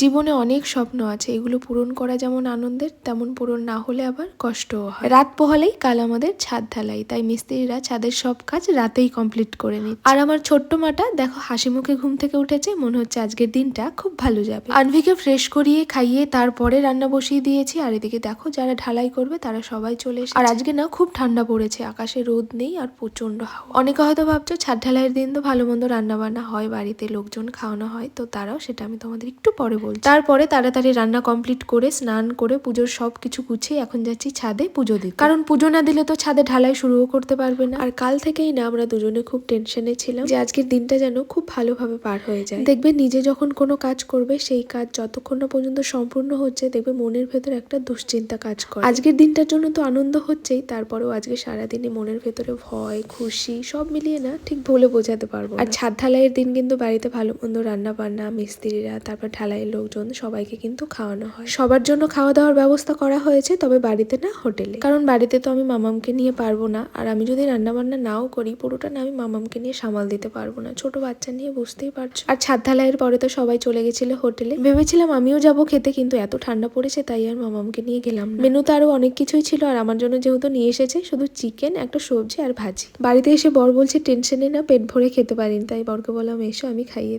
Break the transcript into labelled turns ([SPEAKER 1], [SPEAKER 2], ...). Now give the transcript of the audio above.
[SPEAKER 1] জীবনে অনেক স্বপ্ন আছে, এগুলো পূরণ করা যেমন আনন্দের, তেমন পূরণ না হলে আবার কষ্টও হয়। রাত পোহালেই কাল আমাদের ছাদ ঢালাই, তাই মিস্ত্রিরা ছাদের সব কাজ রাতেই কমপ্লিট করে নিচ্ছে। আর আমার ছোট্ট মাটা, দেখো হাসি মুখে ঘুম থেকে উঠেছে, মনে হচ্ছে আজকের দিনটা খুব ভালো যাবে। আনভিকে ফ্রেশ করিয়ে খাইয়ে তারপরে রান্না বসিয়ে দিয়েছি, আর এদিকে দেখো যারা ঢালাই করবে তারা সবাই চলে আর আজকে না খুব ঠান্ডা পড়েছে, আকাশে রোদ নেই আর প্রচণ্ড হাওয়া। অনেকে হয়তো ভাবছ, ছাদ ঢালাইয়ের দিন তো ভালো মন্দ রান্না বান্না হয়, বাড়িতে লোকজন খাওয়ানো হয়, তো তারাও সেটা আমি তোমাদের একটু পরে বলছি। তারপরে তাড়াতাড়ি রান্না কমপ্লিট করে, স্নান করে, পুজোর সব কিছু গুছিয়ে এখন যাচ্ছি ছাদে পুজো দিতে। কারণ পুজো না দিলে তো ছাদে ঢালাই শুরুও করতে পারবে না। আর কাল থেকেই না আমরা দুজনে খুব টেনশনে ছিলাম যে আজকের দিনটা যেন খুব ভালোভাবে পার হয়ে যায়। দেখবে নিজে যখন কোনো কাজ করবে, সেই কাজ যতক্ষণ না পর্যন্ত সম্পূর্ণ হচ্ছে, দেখবে মনের ভেতর একটা দুশ্চিন্তা কাজ করে। আজকের দিনটার জন্য তো আনন্দ হচ্ছেই, তারপরেও আজকে সারাদিনে মনের ভেতরে ভয়, খুশি, সব মিলিয়ে না ঠিক বলে বোঝাতে পারব আর ছাদ ঢালাইয়ের দিন কিন্তু বাড়িতে ভালো মন্দ রান্না বান্না মিস্ত্রিরা, তারপর ঢালাইয়ের লোকজন সবাইকে কিন্তু খাওয়ানো হয়। সবার জন্য খাওয়া দাওয়ার ব্যবস্থা করা হয়েছে, তবে বাড়িতে না হোটেলে। কারণ বাড়িতে তো আমি মামামকে নিয়ে পারব না, আর আমি যদি রান্না বান্না নাও করি, পুরোটা না আমি মামামকে নিয়ে সামাল দিতে পারব না। ছোট বাচ্চা নিয়ে বুঝতেই পারছ। আর ছাদ ঢালাইয়ের পরে তো সবাই চলে গেছিল হোটেলে। ভেবেছিলাম আমিও যাব খেতে, কিন্তু এত ঠান্ডা পড়েছে, তাই আর মামামকে নিয়ে গেলাম। মেনুতে আরও অনেক কিছুই ছিল, আর আমার জন্য যেহেতু নিয়ে এসেছে, শুধু চিকেন, একটা সবজি আর ভাজি। বাড়িতে এসে বর বলছে, টেনশনে না, পেট ভরে খেতে পারিনি, তাই বরকে বললাম, এসো, আমি খাইয়ে